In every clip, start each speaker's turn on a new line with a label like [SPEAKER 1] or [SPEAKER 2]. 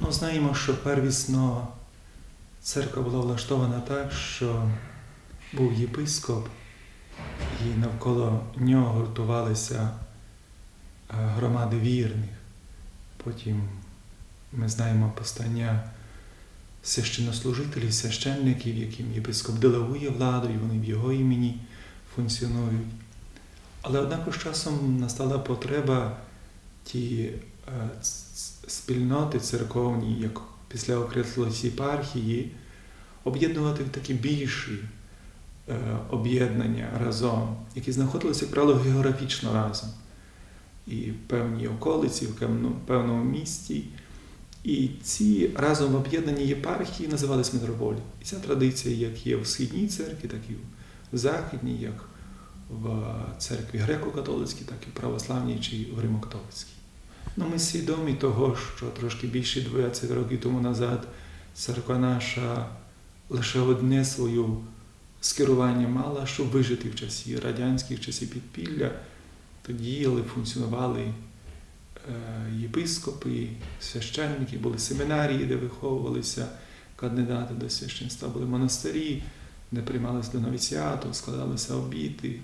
[SPEAKER 1] Ну, знаємо, що первісно церква була влаштована так, що був єпископ, і навколо нього гуртувалися е, громади вірних. Потім ми знаємо постання священнослужителів, священників, яким єпископ делегує владу, і вони в його імені функціонують. Але однак з часом настала потреба ті спільноти церковні, як після окреслились єпархії, об'єднувати в такі більші е, об'єднання разом, які знаходилися, як правило, географічно разом. І в певній околиці, в певному, місті. І ці разом об'єднані єпархії називались митрополії. І ця традиція, як є в східній церкві, так і в західній, як в церкві греко-католицькій, так і в православній чи в римо-католицькій. Ну, ми свідомі того, що трошки більше 20 років тому назад церква наша лише одне своє скерування мала, щоб вижити в часі радянських часів підпілля, то діяли, функціонували е, єпископи, священники, були семінарії, де виховувалися кандидати до священства, були монастирі, де приймалися до новіціату, складалися обіти.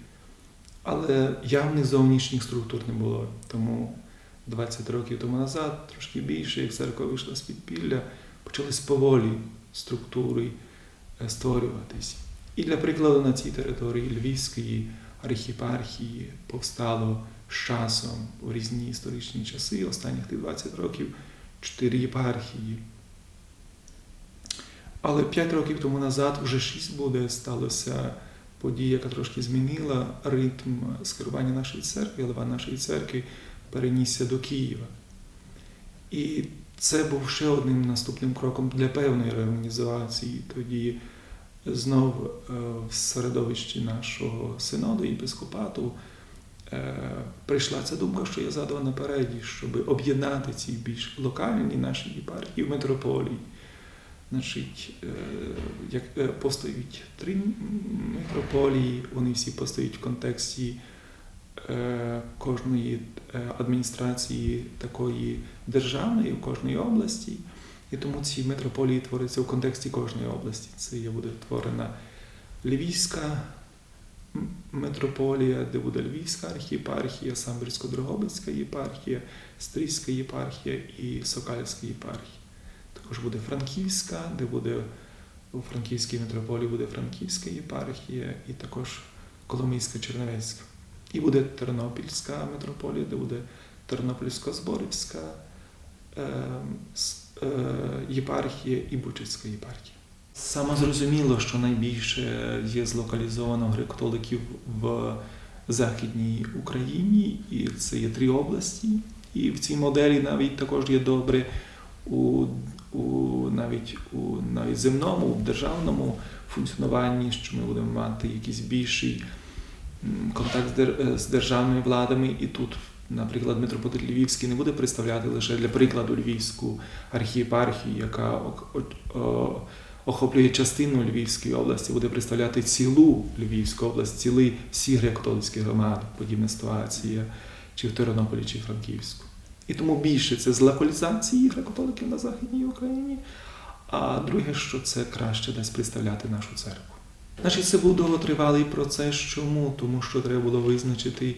[SPEAKER 1] Але явних зовнішніх структур не було. Тому 20 років тому назад, трошки більше, як церква вийшла з підпілля, почались поволі структури е, створюватись. І для прикладу на цій території Львівської архіпархії повстало з часом у різні історичні часи, останніх тих 20 років, чотири єпархії. Але 5 років тому назад, вже 6 буде, сталося подія, яка трошки змінила ритм скерування нашої церкви, голова нашої церкви перенісся до Києва. І це був ще одним наступним кроком для певної реорганізації. Тоді знов е, в середовищі нашого синоду єпископату е, прийшла ця думка, що я задав напереді, щоб об'єднати ці більш локальні наші єпархії в митрополії. Значить, е, як постають три митрополії, вони всі постають в контексті кожної е, адміністрації такої державної в кожній області. І тому ці митрополії творяться в контексті кожної області. Це є буде творена Львівська м- митрополія, де буде Львівська архієпархія, Самбірсько-Дрогобицька єпархія, Стрийська єпархія і Сокальська єпархія. Також буде Франківська, де буде у Франківській митрополії буде Франківська єпархія, і також Коломийська Чернівецька. І буде Тернопільська митрополія, де буде Тернопільсько-Зборівська е, е, єпархія і Бучицька єпархія. Саме зрозуміло, що найбільше є злокалізовано греко-католиків в Західній Україні, і це є три області. І в цій моделі навіть також є добре у, у навіть у навіть земному, в державному функціонуванні, що ми будемо мати якийсь більший контакт з е, державними владами, і тут, наприклад, митрополит Львівський не буде представляти лише для прикладу Львівську архієпархію, яка охоплює частину Львівської області, буде представляти цілу Львівську область, ціли всі греко-католицькі громади, подібна ситуація, чи в Тернополі, чи Франківську. І тому більше це з локалізації греко-католиків на Західній Україні, а друге, що це краще десь представляти нашу церкву. Значить, це був довготривалий процес. Чому? Тому що треба було визначити,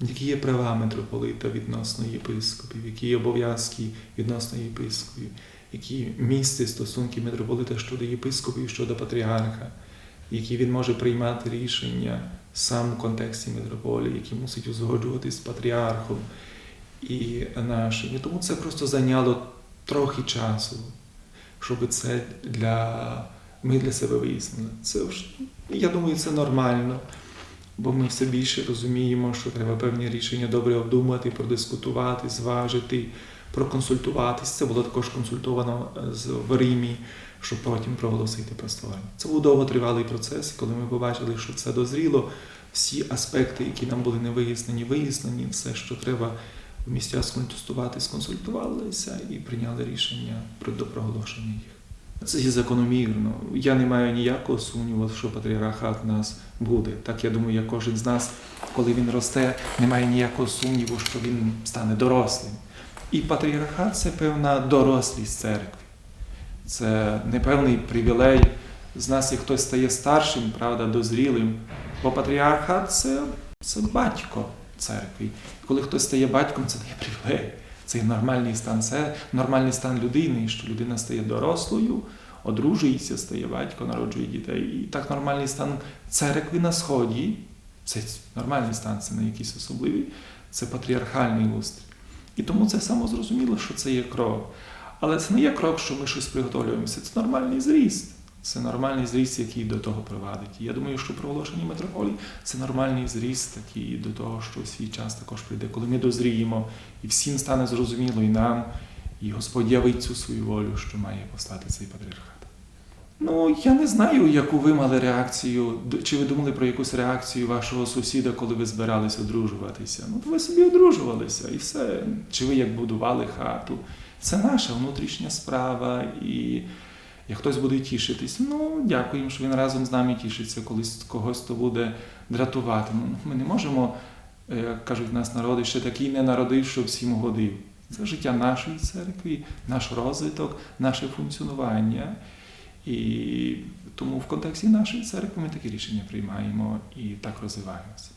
[SPEAKER 1] які є права митрополита відносно єпископів, які є обов'язки відносно єпископів, які місце стосунки митрополита щодо єпископів, щодо патріарха, які він може приймати рішення сам в контексті митрополії, які мусить узгоджуватись з патріархом і нашим. Тому це просто зайняло трохи часу, щоб це для ми для себе вияснили. Це ж, я думаю, це нормально, бо ми все більше розуміємо, що треба певні рішення добре обдумати, продискутувати, зважити, проконсультуватись. Це було також консультовано е, в Римі, щоб потім проголосити простування. Це був довготривалий процес, коли ми побачили, що це дозріло. Всі аспекти, які нам були не вияснені, вияснені, все, що треба в місцях сконтестувати, сконсультувалися і прийняли рішення про проголошення їх. Це є закономірно. Я не маю ніякого сумніву, що патріархат в нас буде. Так я думаю, як кожен з нас, коли він росте, не має ніякого сумніву, що він стане дорослим. І патріархат це певна дорослість церкви. Це не певний привілей. З нас, як хтось стає старшим, правда, дозрілим. Бо патріархат це, це батько церкви. Коли хтось стає батьком, це не є привілей. Це нормальний стан, це нормальний стан людини, що людина стає дорослою, одружується, стає батько, народжує дітей. І так нормальний стан церкви на сході. Це нормальний стан, це не якийсь особливий, це патріархальний устрій. І тому це само зрозуміло, що це є крок. Але це не є крок, що ми щось приготовлюємося. Це нормальний зріст. Це нормальний зріст, який до того приводить. І я думаю, що проголошення митрополії це нормальний зріст, такий до того, що свій час також прийде, коли ми дозріємо, і всім стане зрозуміло, і нам, і Господь явить цю свою волю, що має постати цей патріархат. Ну, я не знаю, яку ви мали реакцію. Чи ви думали про якусь реакцію вашого сусіда, коли ви збирались одружуватися? Ну, то ви собі одружувалися і все. Чи ви як будували хату? Це наша внутрішня справа. І як хтось буде тішитись, ну дякуємо, що він разом з нами тішиться, колись когось то буде дратувати. Ну, Ми не можемо, е, як кажуть в нас народи, ще такий не народив, що всім годив. Це життя нашої церкви, наш розвиток, наше функціонування. І тому в контексті нашої церкви ми такі рішення приймаємо і так розвиваємося.